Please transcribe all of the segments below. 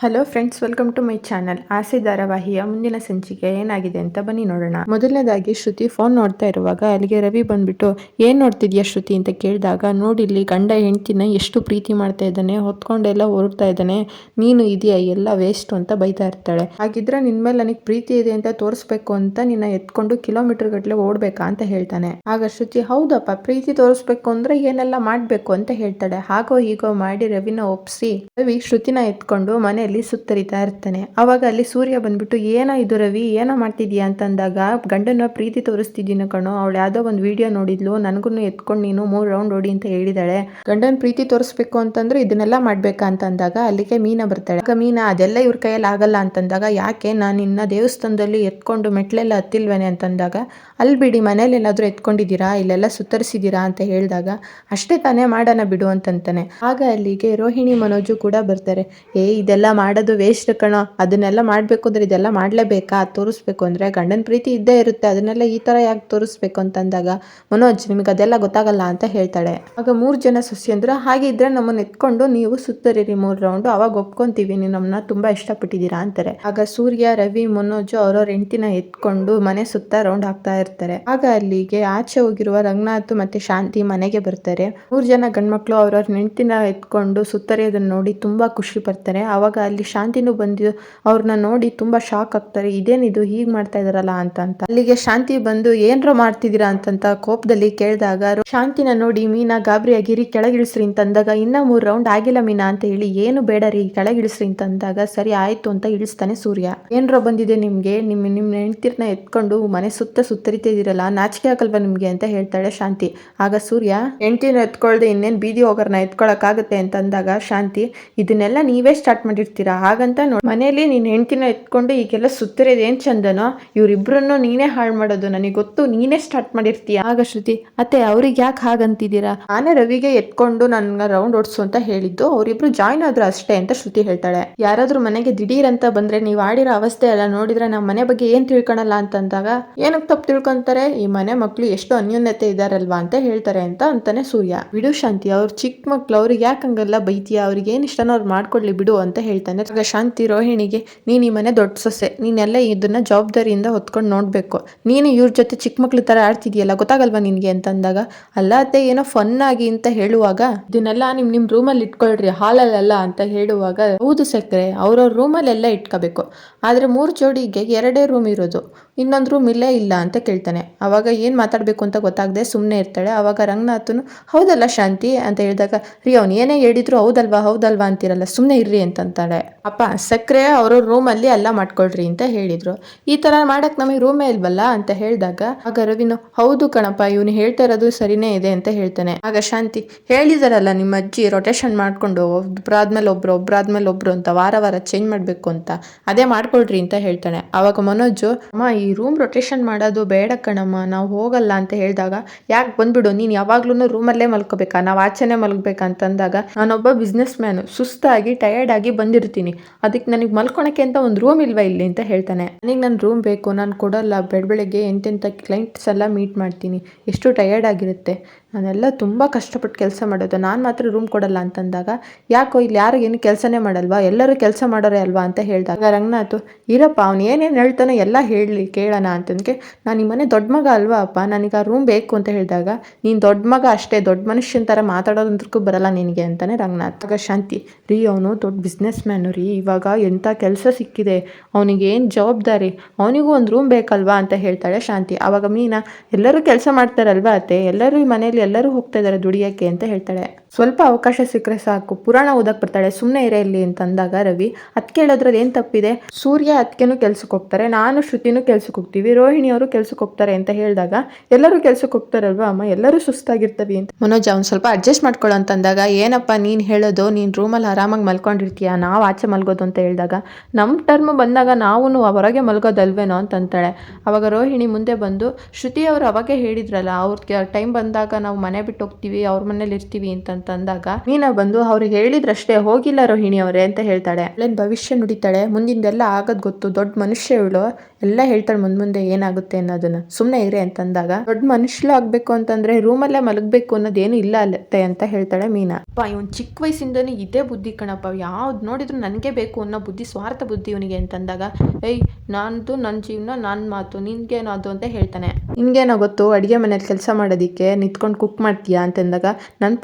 Hello friends welcome to my channel Aase ಧಾರಾವಾಹಿಯ ಮುಂದಿನ ಸಂಚಿಕೆ ಏನಾಗಿದೆ ಅಂತ ಬನ್ನಿ ನೋಡೋಣ. ಮೊದಲನೇದಾಗಿ ಶ್ರುತಿ ಫೋನ್ ನೋಡ್ತಾ ಇರುವಾಗ ಅಲ್ಲಿಗೆ ರವಿ ಬಂದ್ಬಿಟ್ಟು, ಏನು ನೋಡ್ತಿದ್ಯಾ ಶ್ರುತಿ? ಅಂತ ಕೇಳಿದಾಗ, ನೋಡಿಲ್ಲಿ ಗಂಡ ಹೆಂಡ್ತಿನ ಎಷ್ಟು ಪ್ರೀತಿ ಮಾಡ್ತಾ ಇದ್ದಾನೆ, ಹೊತ್ಕೊಂಡೆಲ್ಲ ಹೊರಡ್ತಾ ಇದ್ದಾನೆ, ನೀನು ಇದೆಯಾ, ಎಲ್ಲ ವೇಸ್ಟ್ ಅಂತ ಬೈತಾ ಇರ್ತಾಳೆ. ಹಾಗಿದ್ರೆ ನಿನ್ ಮೇಲೆ ನನಗೆ ಪ್ರೀತಿ ಇದೆ ಅಂತ ತೋರಿಸ್ಬೇಕು ಅಂತ ನಿನ್ನ ಎತ್ಕೊಂಡು ಕಿಲೋಮೀಟರ್ ಗಟ್ಟಲೆ ಓಡ್ಬೇಕಾ ಅಂತ ಹೇಳ್ತಾನೆ. ಆಗ ಶ್ರುತಿ, ಹೌದಪ್ಪ, ಪ್ರೀತಿ ತೋರಿಸ್ಬೇಕು ಅಂದ್ರೆ ಏನೆಲ್ಲ ಮಾಡಬೇಕು? ಅಂತ ಹೇಳ್ತಾಳೆ. ಹಾಗೋ ಹೀಗೋ ಮಾಡಿ ರವಿನ ಒಪ್ಸಿ, ರವಿ, ಶ್ರುತಿನ ಎತ್ಕೊಂಡು ಮನೆಯಲ್ಲಿ ಸುತ್ತರಿತಾ ಇರ್ತಾನೆ. ಅವಾಗ ಅಲ್ಲಿ ಸೂರ್ಯ ಬಂದ್ಬಿಟ್ಟು, ಏನೋ ಇದು ರವಿ, ಏನೋ ಮಾಡ್ತಿದ್ಯಾ? ಅಂತಂದಾಗ ಗಂಡನ ಪ್ರೀತಿ ತೋರಿಸ್ತಿದ್ದೀನಿ ಕಣೋ, ಅವಳು ಯಾವುದೋ ಒಂದು ವಿಡಿಯೋ ನೋಡಿದ್ಲು ನನಗೂ ಎತ್ಕೊಂಡು ನೀನು ಮೂರು ರೌಂಡ್ ಓಡಿ ಅಂತ ಹೇಳಿದಾಳೆ. ಗಂಡನ ಪ್ರೀತಿ ತೋರಿಸ್ಬೇಕು ಅಂತಂದ್ರೆ ಇದನ್ನೆಲ್ಲ ಮಾಡ್ಬೇಕಾ ಅಂತಂದಾಗ, ಅಲ್ಲಿಗೆ ಮೀನಾ ಬರ್ತಾಳೆ. ಆಗ ಮೀನ, ಅದೆಲ್ಲ ಇವ್ರ ಕೈಯಲ್ಲಿ ಆಗಲ್ಲ ಅಂತಂದಾಗ, ಯಾಕೆ? ನಾನು ಇನ್ನ ದೇವಸ್ಥಾನದಲ್ಲಿ ಎತ್ಕೊಂಡು ಮೆಟ್ಲೆಲ್ಲ ಹತ್ತಿಲ್ವೇನೆ? ಅಂತಂದಾಗ ಅಲ್ಲಿ ಬಿಡಿ ಮನೇಲಿ ಎಲ್ಲಾದ್ರೂ ಎತ್ಕೊಂಡಿದ್ದೀರಾ? ಇಲ್ಲೆಲ್ಲ ಸುತ್ತರಿಸಿದ್ದೀರಾ? ಅಂತ ಹೇಳಿದಾಗ, ಅಷ್ಟೇ ತಾನೇ ಮಾಡೋಣ ಬಿಡು ಅಂತಂತಾನೆ. ಆಗ ಅಲ್ಲಿಗೆ ರೋಹಿಣಿ, ಮನೋಜು ಕೂಡ ಬರ್ತಾರೆ. ಏ, ಇದೆಲ್ಲ ಮಾಡೋದು ವೇಸ್ಟ್ ಕಣೋ. ಅದನ್ನೆಲ್ಲ ಮಾಡಬೇಕು ಅಂದ್ರೆ ಇದೆಲ್ಲ ಮಾಡಲೇಬೇಕಾ? ತೋರಿಸ್ಬೇಕು ಅಂದ್ರೆ ಗಂಡನ ಪ್ರೀತಿ ಇದ್ದೇ ಇರುತ್ತೆ. ಅದನ್ನೆಲ್ಲ ಈ ಥರ ಯಾಕೆ ತೋರಿಸ್ಬೇಕು ಅಂತಂದಾಗ ಮನೋಜ್ ನಿಮಗೆ ಅದೆಲ್ಲ ಗೊತ್ತಾಗಲ್ಲ ಅಂತ ಹೇಳ್ತಾಳೆ. ಆಗ ಮೂರು ಜನ ಸೊಸೆಯಂದ್ರು ಹಾಗೆ ಇದ್ರೆ ನಮ್ಮನ್ನು ಎತ್ಕೊಂಡು ನೀವು ಸುತ್ತರಿರಿ ಮೂರು ರೌಂಡು ಅವಾಗ ಒಪ್ಕೊಂತೀವಿ. ನೀವು ನಮ್ಮನ್ನ ತುಂಬ ಇಷ್ಟಪಟ್ಟಿದ್ದೀರಾ ಅಂತಾರೆ. ಆಗ ಸೂರ್ಯ, ರವಿ, ಮನೋಜ್ ಅವ್ರವ್ರ ಹೆಂಡ್ತಿನ ಎತ್ಕೊಂಡು ಮನೆ ಸುತ್ತ ರೌಂಡ್ ಹಾಕ್ತಾ ಇರ್ತಾರೆ. ಆಗ ಅಲ್ಲಿಗೆ ಆಚೆ ಹೋಗಿರುವ ರಂಗನಾಥ್ ಮತ್ತೆ ಶಾಂತಿ ಮನೆಗೆ ಬರ್ತಾರೆ. ಮೂರು ಜನ ಗಂಡ್ಮಕ್ಳು ಅವ್ರವ್ರ ಹೆಂಡ್ತಿನ ಎತ್ಕೊಂಡು ಸುತ್ತರಿಯೋದನ್ನ ನೋಡಿ ತುಂಬಾ ಖುಷಿ ಪಡ್ತಾರೆ. ಅವಾಗ ಅಲ್ಲಿ ಶಾಂತಿನೂ ಬಂದು ಅವ್ರನ್ನ ನೋಡಿ ತುಂಬಾ ಶಾಕ್ ಆಗ್ತಾರೆ. ಇದೇನಿದು ಹೀಗೆ ಮಾಡ್ತಾ ಇದಾರಲ್ಲ ಅಂತ ಅಲ್ಲಿಗೆ ಶಾಂತಿ ಬಂದು ಏನ್ರ ಮಾಡ್ತಿದ್ದೀರಾ ಅಂತಂತ ಕೋಪದಲ್ಲಿ ಕೇಳಿದಾಗ, ಶಾಂತಿನ ನೋಡಿ ಮೀನಾ ಗಾಬರಿಯಾಗಿರಿ, ಕೆಳಗಿಳಿಸ್ರಿ ಅಂತಂದಾಗ, ಇನ್ನ ಮೂರ್ ರೌಂಡ್ ಆಗಿಲ್ಲ ಮೀನಾ ಅಂತ ಹೇಳಿ, ಏನು ಬೇಡ ರೀ, ಕೆಳಗಿಳಿಸ್ರಿ ಅಂತಂದಾಗ, ಸರಿ ಆಯ್ತು ಅಂತ ಇಳಿಸ್ತಾನೆ ಸೂರ್ಯ. ಏನ್ರ ಬಂದಿದೆ ನಿಮ್ಗೆ? ನಿಮ್ ನಿಮ್ ಹೆಂಡ್ತಿರ್ನ ಎತ್ಕೊಂಡು ಮನೆ ಸುತ್ತ ಸುತ್ತರಿತಾ ಇದೀರಲ್ಲ ನಾಚಿಕೆ ಆಗಲ್ವಾ ನಿಮ್ಗೆ ಅಂತ ಹೇಳ್ತಾಳೆ ಶಾಂತಿ. ಆಗ ಸೂರ್ಯ ಹೆಂಡ್ತಿನ ಎತ್ಕೊಳ್ದೆ ಇನ್ನೇನ್ ಬೀದಿ ಹೋಗರ್ನ ಎತ್ಕೊಳಕ್ ಆಗುತ್ತೆ ಅಂತಂದಾಗ ಶಾಂತಿ, ಇದನ್ನೆಲ್ಲ ನೀವೇ ಸ್ಟಾರ್ಟ್ ಮಾಡಿರ್ತೀರಾ? ಹಾಗಂತ ನೋಡಿ ಮನೇಲಿ ನೀನ್ ಹೆಂಡ್ತಿನ ಎತ್ಕೊಂಡು ಈಗೆಲ್ಲ ಸುತ್ತಿರೋದು ಏನ್ ಚಂದನೋ? ಇವರಿಬ್ಬರನ್ನು ನೀನೇ ಹಾಳು ಮಾಡೋದು ನನಗೆ ಗೊತ್ತು ನೀನೇ ಸ್ಟಾರ್ಟ್ ಮಾಡಿರ್ತೀಯ. ಆಗ ಶ್ರುತಿ ಅತ್ತೆ ಅವ್ರಿಗೆ ಯಾಕೆ ಹಾಗಂತಿದ್ದೀರಾ? ನಾನೇ ರವಿಗೆ ಎತ್ಕೊಂಡು ನನ್ನ ರೌಂಡ್ ಓಡಿಸು ಅಂತ ಹೇಳಿದ್ದು ಅವರಿಬ್ರು ಜಾಯ್ನ್ ಆದ್ರು ಅಷ್ಟೇ ಅಂತ ಶ್ರುತಿ ಹೇಳ್ತಾಳೆ. ಯಾರಾದ್ರೂ ಮನೆಗೆ ದಿಢೀರ್ ಅಂತ ಬಂದ್ರೆ ನೀವು ಆಡಿರೋ ಅವಸ್ಥೆ ಎಲ್ಲ ನೋಡಿದ್ರೆ ನಮ್ಮ ಮನೆ ಬಗ್ಗೆ ಏನ್ ತಿಳ್ಕೊಳಲ್ಲ ಅಂತಂದಾಗ ಏನಕ್ಕೆ ತಪ್ಪು ತಿಳ್ಕೊಂತಾರೆ? ಈ ಮನೆ ಮಕ್ಳು ಎಷ್ಟು ಅನ್ಯೋನ್ಯತೆ ಇದಾರಲ್ವಾ ಅಂತ ಹೇಳ್ತಾರೆ ಅಂತ ಅಂತಾನೆ ಸೂರ್ಯ. ಬಿಡು ಶಾಂತಿ ಅವ್ರ ಚಿಕ್ಕ ಮಕ್ಳು ಅವ್ರಿಗೆ ಯಾಕಂಗಲ್ಲ ಹಂಗೆಲ್ಲ ಬೈತೀಯ? ಅವ್ರಿಗೆ ಏನ್ ಇಷ್ಟನೋ ಅವ್ರು ಮಾಡ್ಕೊಳ್ಳಿ ಬಿಡು ಅಂತ ಹೇಳ್ತಾನೆ ಶಾಂತಿ ರೋಹಿಣಿಗೆ, ನೀನ್ ಈ ಮನೆ ದೊಡ್ಡ ಸೊಸೆ, ನೀನೆಲ್ಲ ಇದನ್ನ ಜವಾಬ್ದಾರಿಯಿಂದ ಹೊತ್ಕೊಂಡು ನೋಡ್ಬೇಕು. ನೀನು ಇವ್ರ ಜೊತೆ ಚಿಕ್ಕ ಮಕ್ಳ ತರ ಆಡ್ತಿದ್ಯಲ್ಲ, ಗೊತ್ತಾಗಲ್ವಾ ನಿನ್ಗೆ? ಅಂತಂದಾಗ, ಅಲ್ಲ ಅದೇ ಏನೋ ಫನ್ ಆಗಿ ಅಂತ ಹೇಳುವಾಗ, ಇದನ್ನೆಲ್ಲ ನಿಮ್ ನಿಮ್ಮ ರೂಮಲ್ಲಿ ಇಟ್ಕೊಳ್ರಿ ಹಾಲಲ್ಲ ಅಂತ ಹೇಳುವಾಗ, ಹೌದು ಸಕ್ಕರೆ, ಅವ್ರವ್ರ ರೂಮಲ್ಲೆಲ್ಲ ಇಟ್ಕೋಬೇಕು. ಆದ್ರೆ ಮೂರು ಜೋಡಿಗೆ ಎರಡೇ ರೂಮ್ ಇರೋದು. ಇನ್ನೊಂದು ಮಿಲ್ಲೇ ಇಲ್ಲೇ ಅಂತ ಕೇಳ್ತಾನೆ. ಅವಾಗ ಏನು ಮಾತಾಡಬೇಕು ಅಂತ ಗೊತ್ತಾಗದೆ ಸುಮ್ಮನೆ ಇರ್ತಾಳೆ. ಅವಾಗ ರಂಗನಾಥನು, ಹೌದಲ್ಲ ಶಾಂತಿ? ಅಂತ ಹೇಳಿದಾಗ, ರೀ, ಅವ್ನು ಏನೇ ಹೇಳಿದ್ರು ಹೌದಲ್ವಾ? ಹೌದಲ್ವಾ ಅಂತಿರಲ್ಲ ಸುಮ್ಮನೆ ಇರ್ರಿ ಅಂತಂತಾಳೆ. ಅಪ್ಪ ಸಕ್ಕರೆ ಅವರು ರೂಮಲ್ಲಿ ಎಲ್ಲ ಮಾಡ್ಕೊಳ್ರಿ ಅಂತ ಹೇಳಿದ್ರು. ಈ ತರ ಮಾಡಕ್ಕೆ ನಮಗೆ ರೂಮೇ ಇಲ್ವಲ್ಲ? ಅಂತ ಹೇಳಿದಾಗ, ಆಗ ರವಿನು ಹೌದು ಕಣಪ್ಪ, ಇವನು ಹೇಳ್ತಾ ಇರೋದು ಸರಿನೇ ಇದೆ ಅಂತ ಹೇಳ್ತಾನೆ. ಆಗ ಶಾಂತಿ, ಹೇಳಿದಾರಲ್ಲ, ನಿಮ್ಮ ಅಜ್ಜಿ ರೊಟೇಷನ್ ಮಾಡ್ಕೊಂಡು ಒಬ್ರಾದ್ಮೇಲೆ ಒಬ್ರು ಒಬ್ರಾದ್ಮೇಲೆ ಒಬ್ರು ಅಂತ ವಾರ ವಾರ ಚೇಂಜ್ ಮಾಡಬೇಕು ಅಂತ, ಅದೇ ಮಾಡ್ಕೊಳ್ರಿ ಅಂತ ಹೇಳ್ತಾನೆ. ಅವಾಗ ಮನೋಜು, ಅಮ್ಮ ರೂಮ್ ರೊಟೇಷನ್ ಮಾಡೋದು ಬೇಡ ಕಣಮ್ಮ, ನಾವು ಹೋಗಲ್ಲ ಅಂತ ಹೇಳಿದಾಗ, ಯಾಕೆ ಬಂದ್ಬಿಡು, ನೀನು ಯಾವಾಗ್ಲೂ ರೂಮಲ್ಲೇ ಮಲ್ಕೋಬೇಕಾ? ನಾವು ಆಚೆನೆ ಮಲ್ಕೋಬೇಕಂತಂದಾಗ ನಾನೊಬ್ಬ ಬಿಸ್ನೆಸ್ ಮ್ಯಾನು ಸುಸ್ತಾಗಿ ಟಯರ್ಡ್ ಆಗಿ ಬಂದಿರ್ತೀನಿ. ಅದಕ್ಕೆ ನನಗೆ ಮಲ್ಕೊಳಕ್ಕೆ ಅಂತ ಒಂದು ರೂಮ್ ಇಲ್ವಾ ಇಲ್ಲಿ ಅಂತ ಹೇಳ್ತಾನೆ. ನನಗೆ ನನ್ನ ರೂಮ್ ಬೇಕು, ನಾನು ಕೊಡಲ್ಲ ಬೆಳ್ ಬೆಳಗ್ಗೆ ಎಂತೆಂಥ ಕ್ಲೈಂಟ್ಸ್ ಎಲ್ಲ ಮೀಟ್ ಮಾಡ್ತೀನಿ. ಎಷ್ಟು ಟಯರ್ಡ್ ಆಗಿರುತ್ತೆ. ನಾನೆಲ್ಲ ತುಂಬ ಕಷ್ಟಪಟ್ಟು ಕೆಲಸ ಮಾಡೋದು. ನಾನು ಮಾತ್ರ ರೂಮ್ ಕೊಡಲ್ಲ ಅಂತಂದಾಗ, ಯಾಕೋ ಇಲ್ಲಿ ಯಾರು ಏನು ಕೆಲಸನೇ ಮಾಡಲ್ವಾ? ಎಲ್ಲರೂ ಕೆಲಸ ಮಾಡೋರೇ ಅಲ್ವಾ ಅಂತ ಹೇಳಿದಾಗ, ರಂಗನಾಥ್, ಇರಪ್ಪ, ಅವ್ನು ಏನೇನು ಹೇಳ್ತಾನೋ ಎಲ್ಲ ಹೇಳಿ, ಕೇಳೋಣ ಅಂತಂದ್ಕೆ, ನಾನು ಈ ಮನೆ ದೊಡ್ಡ ಮಗ ಅಲ್ವಾ ಅಪ್ಪ ನನಗೆ ಆ ರೂಮ್ ಬೇಕು ಅಂತ ಹೇಳಿದಾಗ, ನೀನು ದೊಡ್ಡ ಮಗ ಅಷ್ಟೇ, ದೊಡ್ಡ ಮನುಷ್ಯನ ಥರ ಮಾತಾಡೋದಂತಕ್ಕೂ ಬರಲ್ಲ ನಿನಗೆ ಅಂತಾನೆ ರಂಗನಾಥ್. ಆಗ ಶಾಂತಿ, ರೀ, ಅವನು ದೊಡ್ಡ ಬಿಸ್ನೆಸ್ ಮ್ಯಾನು ರೀ, ಇವಾಗ ಎಂಥ ಕೆಲಸ ಸಿಕ್ಕಿದೆ? ಅವನಿಗೆ ಏನು ಜವಾಬ್ದಾರಿ? ಅವನಿಗೂ ಒಂದು ರೂಮ್ ಬೇಕಲ್ವಾ? ಅಂತ ಹೇಳ್ತಾಳೆ ಶಾಂತಿ. ಆವಾಗ ಮೀನಾ, ಎಲ್ಲರೂ ಕೆಲಸ ಮಾಡ್ತಾರಲ್ವಾ ಅತ್ತೆ? ಎಲ್ಲರೂ ಮನೇಲಿ ಎಲ್ಲರೂ ಹೋಗ್ತಾ ಇದ್ದಾರೆ ದುಡಿಯೋಕ್ಕೆ ಅಂತ ಹೇಳ್ತಾಳೆ. ಸ್ವಲ್ಪ ಅವಕಾಶ ಸಿಕ್ಕರೆ ಸಾಕು. ಪುರಾಣ ಓದಕ್ಕೆ ಬರ್ತಾಳೆ. ಸುಮ್ಮನೆ ಇರೇ ಇಲ್ಲಿ ಅಂತ ಅಂದಾಗ ರವಿ, ಅದು ಕೇಳೋದ್ರಲ್ಲಿ ಏನು ತಪ್ಪಿದೆ? ಸೂರ್ಯ ಅದಕ್ಕೇನು ಕೆಲ್ಸಕ್ಕೆ ಹೋಗ್ತಾರೆ. ನಾನು ಶ್ರುತಿನೂ ಕೆಲ್ಸಕ್ಕೆ ಹೋಗ್ತೀವಿ. ರೋಹಿಣಿಯವರು ಕೆಲ್ಸಕ್ಕೆ ಹೋಗ್ತಾರೆ ಅಂತ ಹೇಳಿದಾಗ, ಎಲ್ಲರೂ ಕೆಲ್ಸಕ್ಕೆ ಹೋಗ್ತಾರಲ್ವಾ ಅಮ್ಮ? ಎಲ್ಲರೂ ಸುಸ್ತಾಗಿರ್ತೀವಿ ಅಂತ. ಮನೋಜ್, ಅವ್ನು ಸ್ವಲ್ಪ ಅಡ್ಜಸ್ಟ್ ಮಾಡ್ಕೊಳ್ಳೋ ಅಂತಂದಾಗ ಏನಪ್ಪ ನೀನು ಹೇಳೋದು? ನೀನು ರೂಮಲ್ಲಿ ಆರಾಮಾಗಿ ಮಲ್ಕೊಂಡಿರ್ತೀಯ? ನಾವು ಆಚೆ ಮಲ್ಗೋದು ಅಂತ ಹೇಳಿದಾಗ ನಮ್ಮ ಟರ್ಮ್ ಬಂದಾಗ ನಾವು ಹೊರಗೆ ಮಲ್ಗೋದಲ್ವೇನೋ ಅಂತಂತಾಳೆ ಅವಾಗ ರೋಹಿಣಿ ಮುಂದೆ ಬಂದು, ಶ್ರುತಿ ಅವರು ಅವಾಗೇ ಹೇಳಿದ್ರಲ್ಲ, ಅವ್ರಿಗೆ ಟೈಮ್ ಬಂದಾಗ ನಾವು ಮನೆ ಬಿಟ್ಟು ಹೋಗ್ತೀವಿ, ಅವ್ರ ಮನೇಲಿ ಇರ್ತೀವಿ ಅಂತಂತ ಅಂತ ಅಂದಾಗ ಮೀನಾ ಬಂದು ಅವ್ರು ಹೇಳಿದ್ರಷ್ಟೇ ಹೋಗಿಲ್ಲ ರೋಹಿಣಿ ಅವರೇ ಅಂತ ಹೇಳ್ತಾಳೆ. ಅಲ್ಲೇನ್ ಭವಿಷ್ಯ ನುಡಿತಾಳೆ? ಮುಂದಿಂದೆಲ್ಲ ಆಗದ್ ಗೊತ್ತು. ದೊಡ್ಡ ಮನುಷ್ಯ ಇವಳು. ಎಲ್ಲ ಹೇಳ್ತಾಳೆ ಮುಂದ್ ಮುಂದೆ ಏನಾಗುತ್ತೆ ಅನ್ನೋದನ್ನ. ಸುಮ್ಮನೆ ಇರಿ ಅಂತಂದಾಗ, ದೊಡ್ಡ ಮನುಷ್ಯಲು ಆಗ್ಬೇಕು ಅಂತಂದ್ರೆ ರೂಮಲ್ಲೇ ಮಲಗಬೇಕು ಅನ್ನೋದೇನು ಇಲ್ಲ ಅಲ್ಲತ್ತೆ ಅಂತ ಹೇಳ್ತಾಳೆ ಮೀನಾ. ಅಪ್ಪ, ಇವನ್ ಚಿಕ್ಕ ವಯಸ್ಸಿಂದನೇ ಇದೇ ಬುದ್ಧಿ ಕಣಪ್ಪ. ಯಾವ್ದು ನೋಡಿದ್ರು ನನಗೆ ಬೇಕು ಅನ್ನೋ ಬುದ್ಧಿ, ಸ್ವಾರ್ಥ ಬುದ್ಧಿ ಇವನಿಗೆ ಅಂತಂದಾಗ, ಏಯ್ ನಂದು ನನ್ನ ಜೀವನ ನನ್ನ ಮಾತು ನಿನ್ಗೇನು ಅದು ಅಂತ ಹೇಳ್ತಾನೆ. ನಿನ್ಗೇನೋ ಗೊತ್ತು, ಅಡುಗೆ ಮನೇಲಿ ಕೆಲಸ ಮಾಡೋದಿಕ್ಕೆ ನಿಂತ್ಕೊಂಡು ಕುಕ್ ಮಾಡ್ತೀಯಾ? ಅಂತಂದಾಗ ನನ್ನ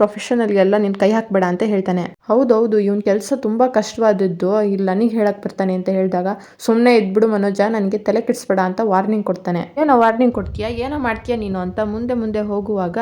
ಪ್ರೊಫೆಷನಲ್ಗೆಲ್ಲ ನಿನ್ ಕೈ ಹಾಕ್ಬೇಡ ಅಂತ ಹೇಳ್ತಾನೆ. ಹೌದೌದು, ಇವನ್ ಕೆಲಸ ತುಂಬಾ ಕಷ್ಟವಾದದ್ದು. ಇಲ್ಲಿ ನನಗೆ ಹೇಳಕ್ ಬರ್ತಾನೆ ಅಂತ ಹೇಳಿದಾಗ ಸುಮ್ಮನೆ ಇದ್ಬಿಡು ಮನೋಜ, ನನಗೆ ತಲೆ ಕೆಡಿಸ್ಬೇಡ ಅಂತ ವಾರ್ನಿಂಗ್ ಕೊಡ್ತಾನೆ. ಏನೋ ವಾರ್ನಿಂಗ್ ಕೊಡ್ತೀಯಾ? ಏನೋ ಮಾಡ್ತೀಯಾ ನೀನು ಅಂತ ಮುಂದೆ ಮುಂದೆ ಹೋಗುವಾಗ,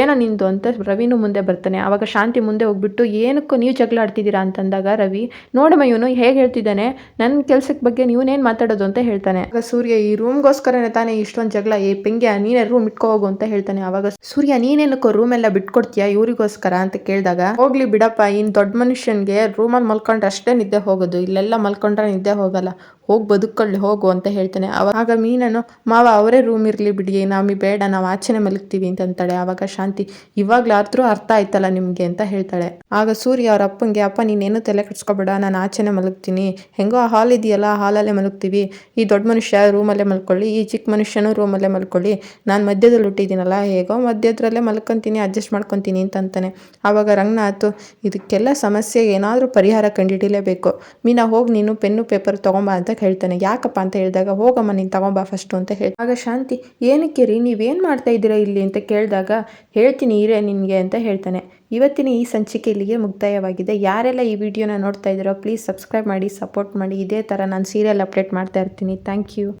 ಏನೋ ನಿಂದು ಅಂತ ರವಿನು ಮುಂದೆ ಬರ್ತಾನೆ. ಆವಾಗ ಶಾಂತಿ ಮುಂದೆ ಹೋಗ್ಬಿಟ್ಟು, ಏನಕ್ಕೂ ನೀವು ಜಗಳ ಆಡ್ತಿದ್ದೀರಾ? ಅಂತಂದಾಗ ರವಿ, ನೋಡಮ್ಮ ಇವನು ಹೇಗೆ ಹೇಳ್ತಿದ್ದಾನೆ? ನನ್ನ ಕೆಲ್ಸಕ್ ಬಗ್ಗೆ ನೀವನೇನು ಮಾತಾಡೋದು? ಅಂತ ಹೇಳ್ತಾನೆ. ಆಗ ಸೂರ್ಯ, ಈ ರೂಮ್ಗೋಸ್ಕರನೇ ತಾನೇ ಇಷ್ಟೊಂದು ಜಗಳ? ಏ, ಪೆಂಗ್ಯ, ನೀನೇ ರೂಮ್ ಇಟ್ಕೋ ಹೋಗು, ಅಂತ ಹೇಳ್ತಾನೆ. ಆವಾಗ ಸೂರ್ಯ, ನೀನೇನಕ್ಕೋ ರೂಮ್ ಎಲ್ಲ ಬಿಟ್ಕೊಡ್ತೀಯಾ? ಇವ್ರಿಗೋಸ್ಕರ? ಅಂತ ಕೇಳಿದಾಗ, ಹೋಗ್ಲಿ ಬಿಡಪ್ಪ ಇನ್ ದೊಡ್ಡ ಮನುಷ್ಯನ್ಗೆ ರೂಮಲ್ಲಿ ಮಲ್ಕೊಂಡ್ರೆ ಅಷ್ಟೇ ನಿದ್ದೆ ಹೋಗೋದು, ಇಲ್ಲೆಲ್ಲ ಮಲ್ಕೊಂಡ್ರೆ ನಿದ್ದೆ ಹೋಗಲ್ಲ. ಹೋಗಿ ಬದುಕೊಳ್ಳಿ ಹೋಗು ಅಂತ ಹೇಳ್ತಾನೆ. ಅವಾಗ ಆಗ ಮೀನನು, ಮಾವ ಅವರೇ ರೂಮ್ ಇರಲಿ ಬಿಡಿ ನಾವು ಬೇಡ, ನಾವು ಆಚೆನೆ ಮಲಗ್ತೀವಿ ಅಂತ ಅಂತಾಳೆ ಆವಾಗ ಶಾಂತಿ, ಇವಾಗ್ಲಾದ್ರೂ ಅರ್ಥ ಆಯ್ತಲ್ಲ ನಿಮಗೆ? ಅಂತ ಹೇಳ್ತಾಳೆ. ಆಗ ಸೂರ್ಯ ಅವ್ರ ಅಪ್ಪಂಗೆ, ಅಪ್ಪ, ನೀನೇನು ತಲೆ ಕಟ್ಸ್ಕೊಬೇಡ ನಾನು ಆಚೆನೆ ಮಲಗ್ತೀನಿ. ಹೆಂಗೋ ಆ ಹಾಲ್ ಇದೆಯಲ್ಲ ಹಾಲಲ್ಲೇ ಮಲಗ್ತೀವಿ. ಈ ದೊಡ್ಡ ಮನುಷ್ಯ ರೂಮಲ್ಲೇ ಮಲ್ಕೊಳ್ಳಿ, ಈ ಚಿಕ್ಕ ಮನುಷ್ಯನೂ ರೂಮಲ್ಲೇ ಮಲ್ಕೊಳ್ಳಿ. ನಾನು ಮಧ್ಯದಲ್ಲಿ ಹುಟ್ಟಿದ್ದೀನಲ್ಲ, ಹೇಗೋ ಮಧ್ಯದ್ರಲ್ಲೇ ಮಲ್ಕೊತೀನಿ ಅಡ್ಜಸ್ಟ್ ಮಾಡ್ಕೊತೀನಿ ಅಂತ ಅಂತಾನೆ ಆವಾಗ ರಂಗನಾಥ್, ಇದಕ್ಕೆಲ್ಲ ಸಮಸ್ಯೆ ಏನಾದರೂ ಪರಿಹಾರ ಕಂಡಿಡಿಲೇಬೇಕು. ಮೀನಾ ಹೋಗಿ ನೀನು ಪೆನ್ನು, ಪೇಪರ್ ತೊಗೊಂಬ ಹೇಳ್ತಾನೆ. ಯಾಕಪ್ಪ ಅಂತ ಹೇಳಿದಾಗ, ಹೋಗಮ್ಮ, ನೀನು ತಗೊಂಬಾ ಫಸ್ಟು ಅಂತ ಹೇಳಿ ಆಗ ಶಾಂತಿ, ಏನಕ್ಕೆ ರೀ, ನೀವೇನು ಮಾಡ್ತಾ ಇದ್ದೀರಾ ಇಲ್ಲಿ ಅಂತ ಕೇಳಿದಾಗ, ಹೇಳ್ತೀನಿ ಇರೇ ನಿನಗೆ ಅಂತ ಹೇಳ್ತಾನೆ. ಇವತ್ತಿನ ಈ ಸಂಚಿಕೆ ಇಲ್ಲಿಗೆ ಮುಕ್ತಾಯವಾಗಿದೆ. ಯಾರೆಲ್ಲ ಈ ವಿಡಿಯೋನ ನೋಡ್ತಾ ಇದ್ದೀರೋ ಪ್ಲೀಸ್ ಸಬ್ಸ್ಕ್ರೈಬ್ ಮಾಡಿ ಸಪೋರ್ಟ್ ಮಾಡಿ. ಇದೇ ಥರ ನಾನು ಸೀರಿಯಲ್ ಅಪ್ಡೇಟ್ ಮಾಡ್ತಾ ಇರ್ತೀನಿ. Thank you